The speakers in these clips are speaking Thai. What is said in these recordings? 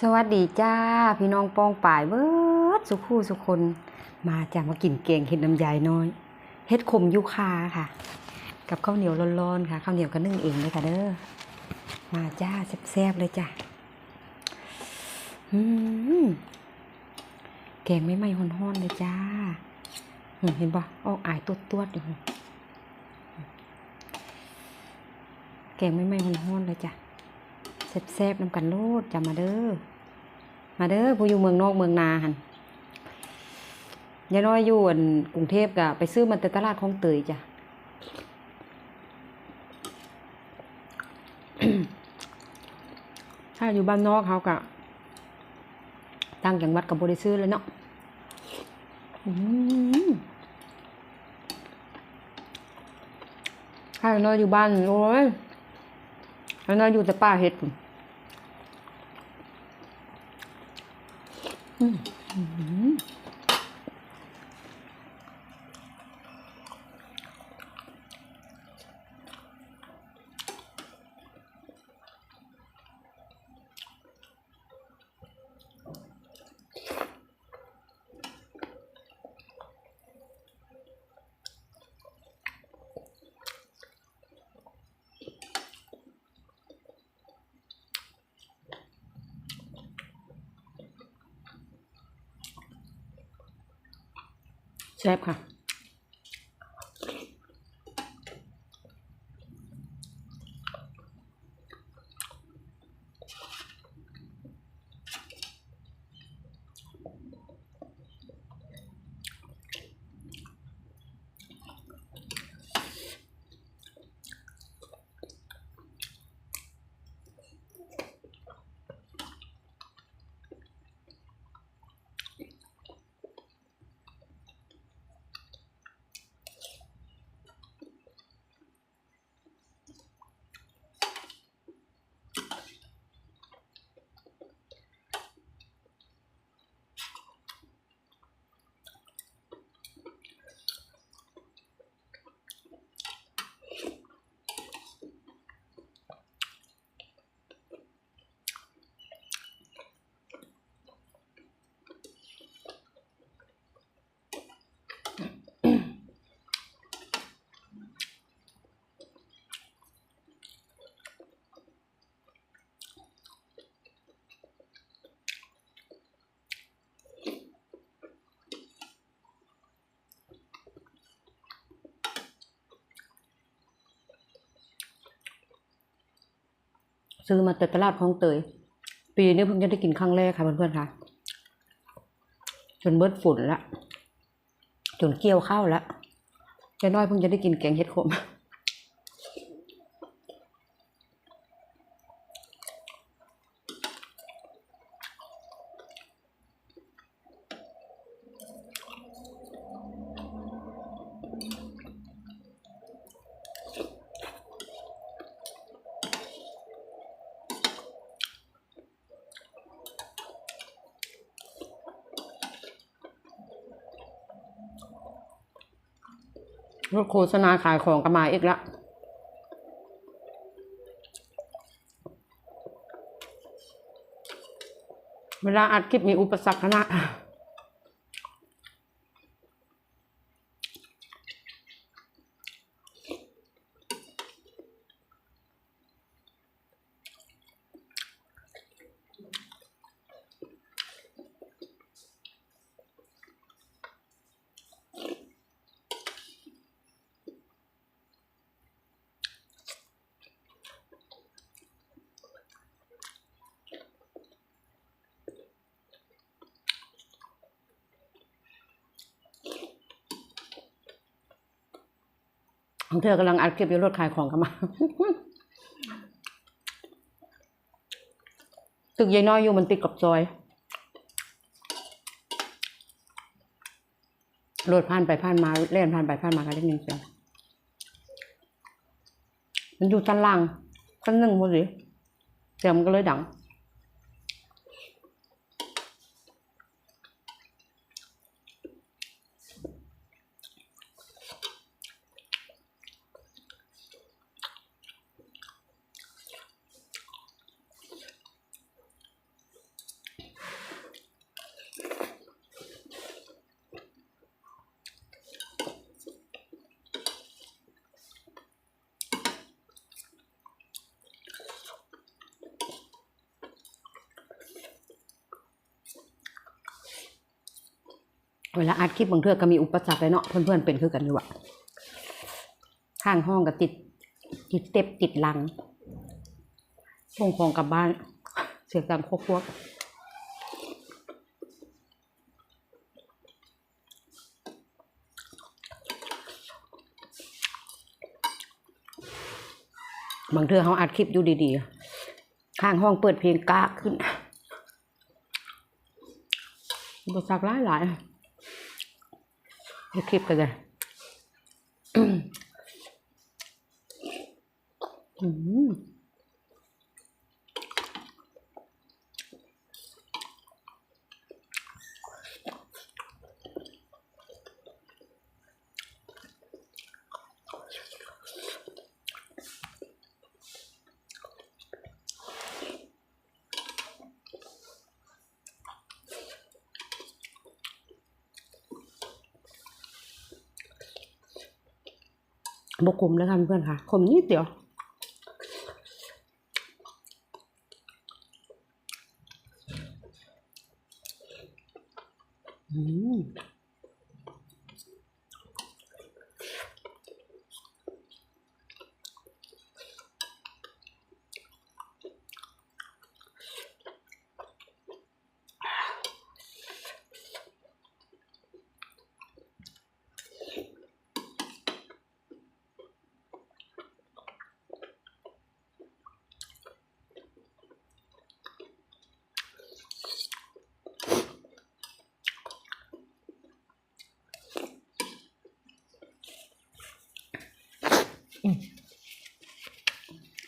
สวัสดีจ้า พี่น้องปองป่ายเบิดสุขู่สุคน มาจะมากินเกงเห็ดน้ำยายน้อยเห็ดขมยูคาค่ะ กับข้าวเหนียวร้อนๆค่ะข้าวเหนียวก็นึ่งเองเลยค่ะเด้อมาจ้าแซ่บๆเลยจ้ะอืมแกงไม่ไหม้ฮ้อนๆเลยจ้าเห็นปะออกอายตัวตัวๆอยู่แกงไม่ไหม้ฮ้อนๆเลยจ้ะ แซ่บๆนำกันโลดจะมาเด้อ มาเด้อผู้อยู่เมืองนอกเมืองนาหันยายน้อยอยู่อันกรุงเทพกะไปซื้อมันแต่ตลาดของเตยจ้ะถ้าอยู่บ้านนอกเขากะตั้งจังวัดกับบริซื้อแล้วเนาะถ้าน้อยอยู่บ้านโอ้ยแล้วน้อยอยู่แต่ป่าเห็ดพุ่นอืม อืม แซ่บค่ะ ซื้อมาแต่ตลาดของเตย ปีนี้เพิ่งจะได้กินครั้งแรกค่ะเพื่อนๆค่ะ จนเบิดฝุ่นละ จนเกี่ยวข้าวละจะน้อยเพิ่งจะได้กินแกงเห็ดขม โฆษณาขายของกันมาอีกละเวลาอัดคลิปมีอุปสรรคขนา เธอกำลังอัดคลิปอยู่รถขายของกันมาตึกยายน้อยอยู่มันติดกับซอยรถผ่านไปผ่านมาเล่นผ่านไปผ่านมาก็ได้ยินเสียงมันอยู่ชั้นล่างชั้นหนึ่งหมดเลยเสียงมันก็เลยดัง วลาอัดคลิปบางเทื่อก็มีอุปสรรคเลยเนาะเพื่อนๆเป็นคือกันอยู่อะข้างห้องก็ติด ติดเต็บติดลังส่งของกลับบ้าน เสียงดังโคกพวกบางเทื่อเขาอัดคลิปอยู่ดีๆ ข้างห้องเปิดเพลงกากขึ้นอุปสรรคหลายหลายๆ ในคลิปกันเลยอืม บกคมแล้วค่ะเพื่อนค่ะคมนิดเดียวอืม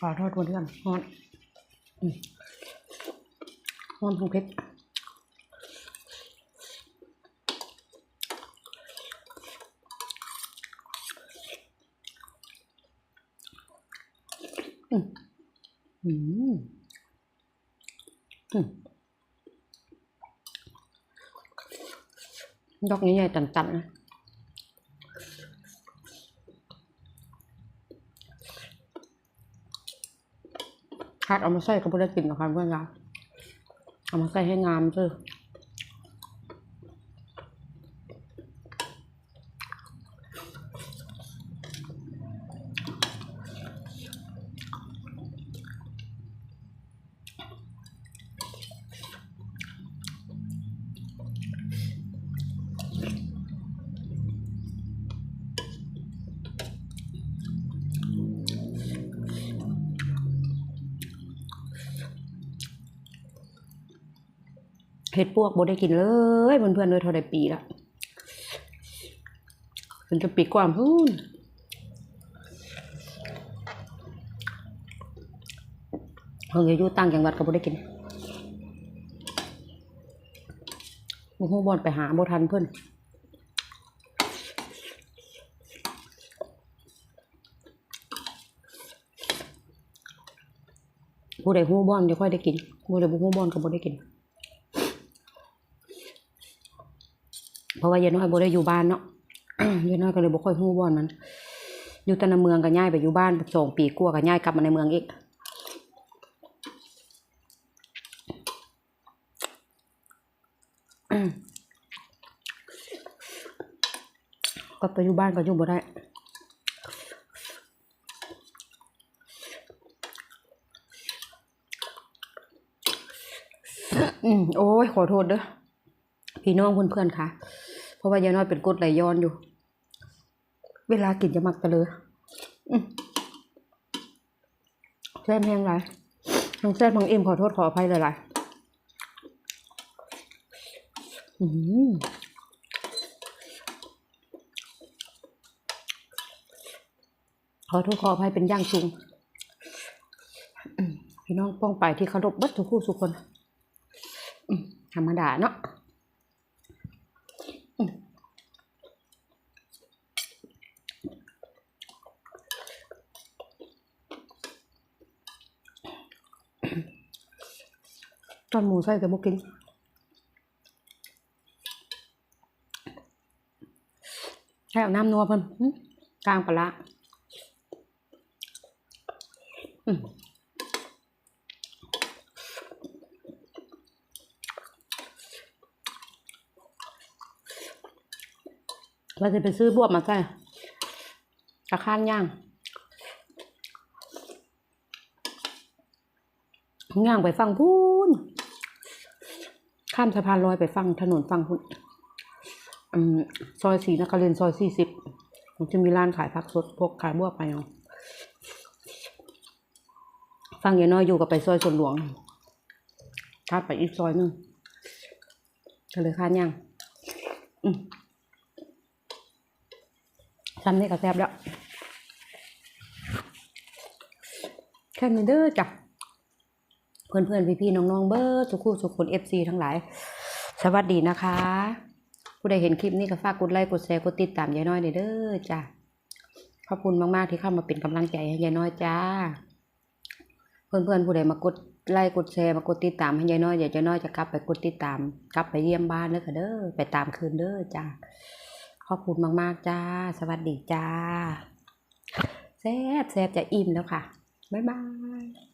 ขอโทษคนเพื่อนฮอนอืมฮอนของเพชรอืมอืมอืมดอกนี้ใหญ่ตันๆนะ คัดเอามาใส่ก็บ่ได้กินกับคันเพื่อนคราเอามาใส่ให้งามซื้อ เห็ดปวกบ่ได้กินเลยเพื่อนๆเลยเท่าใดปีละมันจะปีกว่าพูนเพิ่งอายุต่างจังหวัดก็บ่ได้กินบ่ฮู้บ่อนไปหาบ่ทันเพิ่นผู้ใดฮู้บ่อนจะค่อยได้กินผู้ใดบ่ฮู้บ่อนก็บ่ได้กิน เพ ราะว่ายายน้อยบ่ได้อยู่บ้านเนาะยายน้อยก็เลยบ่ค่อยฮู้บ่อนมัน อยู่แต่ในเมืองก็ย้ายไปอยู่บ้านสองปีกว่าก็ย้ายกลับมาในเมืองอีกก็ไปอยู่บ้านก็อยู่บ่ได้อืมโอ้ยขอโทษเด้อพี่น้องเพื่อนๆค่ะ ราะว่ายายน้อยเป็นกดไหลย้อนอยู่ เวลากินจะมักตะเลยแซ่บแห้งไรทั้งแซ่บทั้งอิ่มขอโทษขออภัยหลายๆอืมขอโทษขออภัยเป็นย่างสูงอืมพี่น้องป้องไปที่เคารพบัดทุกคู่ทุกคนธรรมดาเนาะ ตอนหมูใส่แต่บกินใช่เอาน้ำนัวเพิ่นกลางปลาเราจะไปซื้อบวบมาใส่กระข้านย่าง ย่างไปฟังพูน ข้ามสะพานลอยไปฟังถนนฟังพุนอืมซอยสีนครินทร์ซอยสี่สิบมันจะมีร้านขายผักสดพวกขายบวบไปเนาะฟังอย่าน้อยอยู่กับไปซอยสวนหลวงคาไปอีกซอยนึงก็เลยคาดย่างซ้ำนี่ก็แซ่บแล้วแค่นี้เด้อจ้ะ พื่อนเพื่อนพี่พี่ๆน้องๆเบิร์ดทุกคู่ทุกคนเอฟซีทั้งหลาย สวัสดีนะคะ ผู้ใดเห็นคลิปนี้ก็ฝากกดไลค์กดแชร์กดติดตามยายน้อยเด้อจ้ะขอบคุณมาก ๆ ที่เข้ามาเป็นกำลังใจให้ยายน้อยจ้า เพื่อนเพื่อนๆผู้ใดมากดไลค์กดแชร์มากดติดตามให้ยายน้อยเดี๋ยวยายน้อยจะกลับไปกดติดตาม กลับไปเยี่ยมบ้านเด้อค่ะเด้อไปตามคืนเด้อจ้าขอบคุณมากๆจ้า สวัสดีจ้าแซ่บแซ่บจะอิ่มแล้วค่ะ บ๊ายบาย